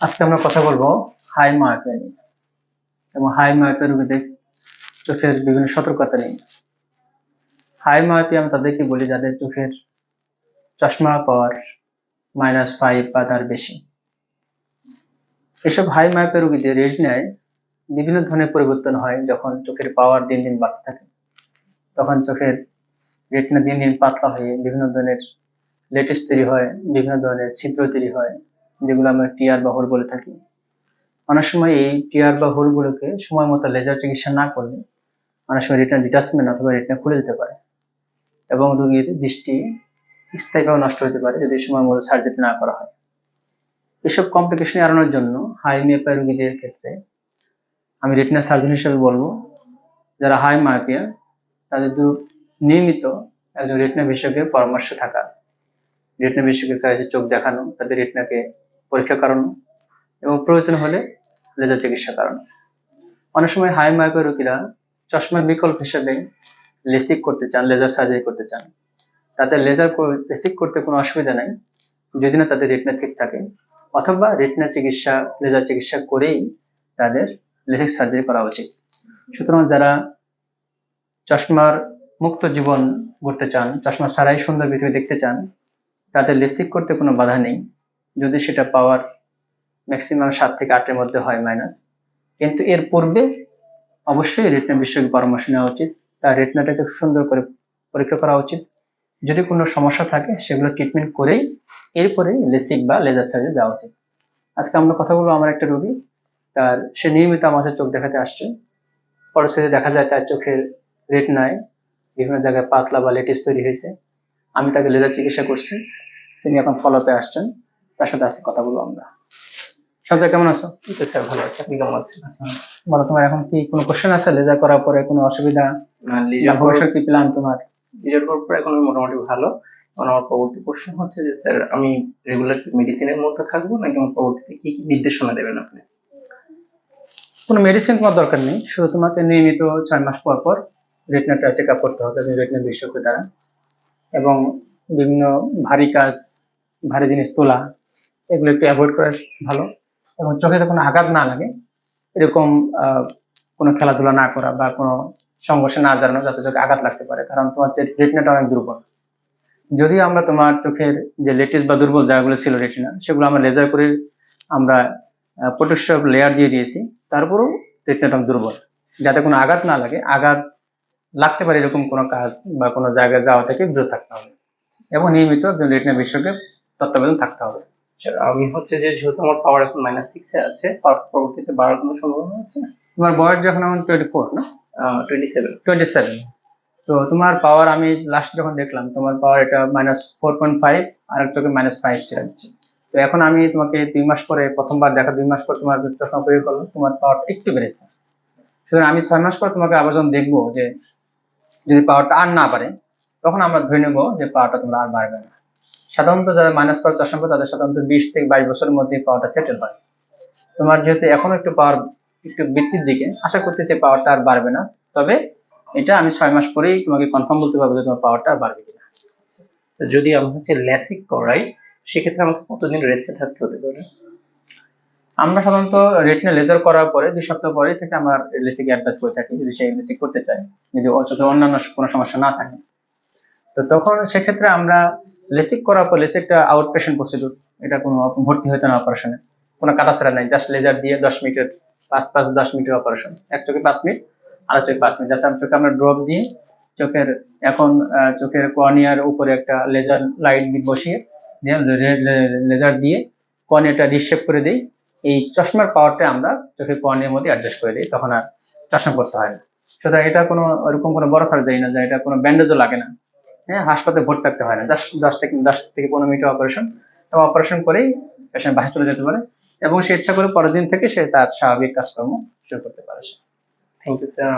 আজকে আমরা কথা বলব হাই মায়োপিয়া নিয়ে। এবং হাই মায়োপিয়া রোগীদের চোখের বিভিন্ন সতর্কতা নিয়ে। হাই মায়োপিয়া আমি তাদেরকে বলি যাদের চোখের চশমা পাওয়ার মাইনাস ফাইভ বা তার বেশি। এসব হাই মায়োপিয়া রোগীদের রেটিনায় বিভিন্ন ধরনের পরিবর্তন হয় যখন চোখের পাওয়ার দিন দিন বাড়তে থাকে। তখন চোখের রেটিনা দিন দিন পাতলা হয়ে বিভিন্ন ধরনের লেটেস্ট তৈরি হয়, বিভিন্ন ধরনের ছিদ্র তৈরি হয় যেগুলো আমরা টিয়ার বা হোল বলে থাকি। অনেক সময় এই টিয়ার বা হোলগুলোকে সময় মতো লেজার চিকিৎসা না করলে অনেক সময় রিটার্ন ডিটাচমেন্ট অথবা রিটার্ন খুলে যেতে পারে এবং রোগীর দৃষ্টি স্থায়ীভাবে নষ্ট হতে পারে যদি সময় মতো সার্জারি না করা হয়। এসব কমপ্লিকেশন এড়ানোর জন্য হাই মায়োপিয়া রোগীদের ক্ষেত্রে আমি রেটিনা সার্জন হিসেবে বলব, যারা হাই মায়োপিয়া তাদের দু- নিয়মিত একজন রেটিনা বিশেষজ্ঞের পরামর্শ থাকা। রেটিনা বিশেষজ্ঞের কাছে চোখ দেখানো, তাদের রেটিনাকে পরীক্ষা করানো এবং প্রয়োজন হলে লেজার চিকিৎসা করানো অনেক সময় হাই মায়োপিয়া রোগীরা চশমার বিকল্প হিসেবে লেসিক করতে চান, লেজার সার্জারি করতে চান। তাতে লেজার লেসিক করতে কোনো অসুবিধা নাই, যদি না তাদের রেটিনা ঠিক থাকে, অথবা রেটিনা চিকিৎসা, লেজার চিকিৎসা করেই তাদের লেসিক সার্জারি করা উচিত। সুতরাং যারা চশমার মুক্ত জীবন গড়তে চান চশমা ছাড়াই সুন্দর পৃথিবী দেখতে চান, তাদের লেসিক করতে কোনো বাধা নেই। যদি সেটা পাওয়ার ম্যাক্সিমাম সাত থেকে আটের মধ্যে হয় মাইনাস কিন্তু এর পূর্বে অবশ্যই রেটনা বিশেষজ্ঞ পরামর্শ নেওয়া উচিত। তার রেটিনাটাকে সুন্দর করে পরীক্ষা করা উচিত। যদি কোনো সমস্যা থাকে, সেগুলো ট্রিটমেন্ট করেই এরপরে লেসিক বা লেজার সার্জারি যাওয়া উচিত। আজকে আমরা কথা বলব আমার একটা রোগী। তার, সে নিয়মিত আমাদের চোখ দেখাতে আসছে। পরিস্থিতি দেখা যায় তার চোখের রেটনায় বিভিন্ন জায়গায় পাতলা বা লেটিস তৈরি হয়েছে। আমি তাকে লেজার চিকিৎসা করছি। তিনি এখন ফলোতে আসছেন। তার সাথে আজকে কথা বলব আমরা। সঞ্জয় কেমন আছো? স্যার ভালো আছে। আপনি কেমন আছেন? আচ্ছা বলো তোমার এখন কি কোনো কোশ্চেন আছে? লেজার করার পরে কোনো অসুবিধা? ভবিষ্যৎ কি প্ল্যান তোমার? লিজার পর এখন মোটামুটি ভালো। আমার পরবর্তী কোশ্চেন হচ্ছে যে স্যার আমি রেগুলার মেডিসিনের মধ্যে থাকব নাকি আমার পরবর্তীতে কি কি নির্দেশনা দেবেন আপনি? কোনো মেডিসিন তোমার দরকার নেই। শুধু তোমাকে নিয়মিত ছয় মাস পর পর রেটিনাটা চেক আপ করতে হবে রেটিনা বিশেষজ্ঞ দ্বারা। এবং বিভিন্ন ভারী কাজ ভারী জিনিস তোলা এগুলো একটু অ্যাভয়েড করা ভালো এবং চোখে যখন আঘাত না লাগে, এরকম কোনো খেলাধুলা না করা বা কোনো সংঘর্ষে না জানানো যাতে চোখে আঘাত লাগতে পারে, কারণ তোমার যে রেটিনাটা অনেক দুর্বল। যদিও আমরা তোমার চোখের যে লেটেস্ট বা দুর্বল জায়গাগুলো ছিল রেটিনা সেগুলো আমরা লেজার করে আমরা প্রোটেকশন লেয়ার দিয়ে দিয়েছি, তারপরেও রেটিনাটা দুর্বল। যাতে কোনো আঘাত না লাগে, আঘাত লাগতে পারে এরকম কোনো কাজ বা কোনো জায়গায় যাওয়া থেকে বিরত থাকতে হবে। এবং নিয়মিত রেটিনা বিশেষজ্ঞের তত্ত্বাবধান থাকতে হবে। আমি হচ্ছে যে যেহেতু আমার পাওয়ার এখন মাইনাস সিক্সে আছে পরবর্তীতে বাড়ার কোনো সম্ভাবনা আছে? তোমার বয়স যখন এখন টোয়েন্টি ফোর না? টোয়েন্টি সেভেন টোয়েন্টি সেভেন তো তোমার পাওয়ার আমি লাস্ট যখন দেখলাম তোমার পাওয়ার এটা মাইনাস ফোর পয়েন্ট ফাইভ আর এক চোখে মাইনাস ফাইভ ছিল। তো এখন আমি তোমাকে দুই মাস পরে প্রথমবার দেখা দুই মাস পর তোমার চশমা প্রয়োগ করলাম তোমার পাওয়ারটা একটু বেড়েছে। সুতরাং আমি ছয় মাস পর তোমাকে আবার যখন দেখব যে যদি পাওয়ারটা আর না পারে তখন আমরা ধরে নেব যে পাওয়ারটা তোমরা আর বাড়বে না। সাধারণত যারা মাইনাস পাওয়ার চশমা করে তাদের সাধারণত বিশ থেকে বাইশ বছরের মধ্যে পাওয়ারটা সেটেল হয়। তোমার যেহেতু এখনও একটু পাওয়ার একটু বৃদ্ধির দিকে আশা করতেছি পাওয়ারটা আর বাড়বে না। তবে এটা আমি ছয় মাস পরেই তোমাকে কনফার্ম বলতে পারব যে তোমার পাওয়ারটা আর বাড়বে কিনা। যদি আমি হচ্ছে ল্যাসিক করাই সেক্ষেত্রে আমাকে কতদিন রেস্টে থাকতে হতে পারে? আমরা সাধারণত রেটিনা লেজার করার পরে দুই সপ্তাহ পরে থেকে আমার লেসিক অ্যাডভাইস করে থাকি। যদি সেই লেসিক করতে চাই যদি অন্যান্য কোনো সমস্যা না থাকে। তো তখন সেক্ষেত্রে আমরা লেসিক করার পর লেসিকটা আউট পেশেন্ট প্রসিডিউর এটা কোনো ভর্তি হইতে না অপারেশনে কোনো কাটাছাড়া নাই জাস্ট লেজার দিয়ে দশ মিনিটের, পাঁচ পাঁচ, দশ মিনিটের অপারেশন এক চোখে পাঁচ মিনিট আর চোখে পাঁচ মিনিট। জাস্ট চোখে আমরা ড্রপ দিয়ে চোখের এখন চোখের কর্নিয়ার উপরে একটা লেজার লাইট বসিয়ে লেজার দিয়ে কর্নিয়াটা রিশেপ করে দিই। এই চশমার পাওয়ারটা আমরা চোখের কর্নিয়ার মধ্যে অ্যাডজাস্ট করে দিই, তখন আর চশমা করতে হয় না। সুতরাং এটা কোনো ওরকম কোনো বড় সার্জারি না, যে এটা কোনো ব্যান্ডেজও লাগে না। হ্যাঁ হাসপাতালে ভর্তি থাকতে হয় না। দশ থেকে দশ থেকে পনেরো মিনিটের অপারেশন তো অপারেশন করেই পেশেন্ট বাসায় চলে যেতে পারে। এবং সে ইচ্ছা করে পরের দিন থেকে সে তার স্বাভাবিক কাজকর্ম শুরু করতে পারে থ্যাংক ইউ স্যার